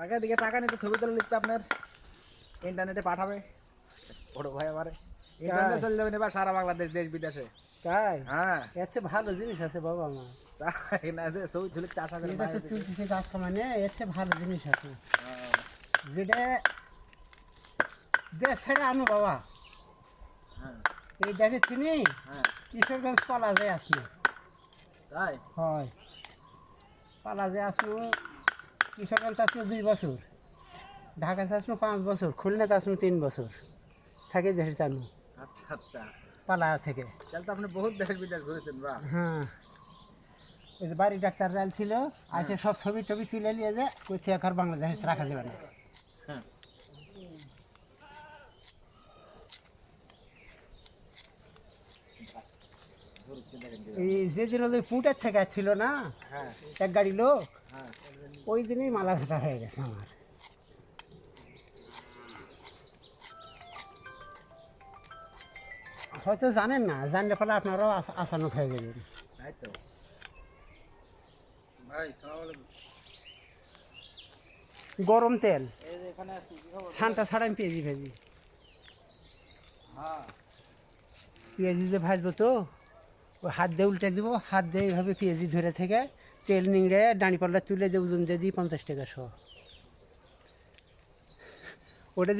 কাকা দিকে টাকা নিতে ছবি তুলে নিচ্ছে আপনার। ইন্টারনেটে পাঠাবে। বড় ভাই আমারে। ইন্টারনেটে চলে যাবেন এবার সারা বাংলাদেশ দেশ বিদেশে। তাই? হ্যাঁ। এর চেয়ে ভালো জিনিস আছে বাবা আমার তাই না যে ছবি তুলে আশা করি এটা তো গাছ মানে এর চেয়ে ভালো জিনিস আছে। যেটা দেশ ছেড়ে আনো বাবা। হ্যাঁ। এই চিনি হ্যাঁ। কিশোরগঞ্জ পালা যায় আসলো। তাই? হয়। পালা যায় আসলো কিশোরগঞ্জ আসলো দুই বছর। ঢাকা আসলো পাঁচ বছর খুলনা আসলো তিন বছর। থাকে যে চানু। আচ্ছা আচ্ছা। পালা থেকে। তাহলে তো আপনি বহুত দেশ বিদেশ ঘুরেছেন বা হ্যাঁ। ওই যে বাড়ি ডাক্তার রাল ছিল আসে সব ছবি টবি তুলে নিয়ে যে কইছে এখন বাংলাদেশে রাখা যাবে না। হ্যাঁ। এই যেদিন ওই পুটের থেকে ছিল না হ্যাঁ। এক গাড়ি লোক হ্যাঁ। ওই দিনই মালা ঘাটা হয়ে গেছে আমার। হয়তো জানেন না জানলে ফলে আপনারাও আসানুক হয়ে যাবেন। গরম তেল। যে ছানটা ছাড়াই পেঁয়াজি ভেজি। হ্যাঁ। পেঁয়াজি যে ভাজবো তো? ওই হাত দিয়ে উল্টে দেবো, হাত দিয়ে এইভাবে পেঁয়াজি ধরে থেকে তেল নিংড়ে ডাঁড়িপাল্লা তুলে দিয়ে ওজন দিয়ে দিই পঞ্চাশ টাকা শো ওটা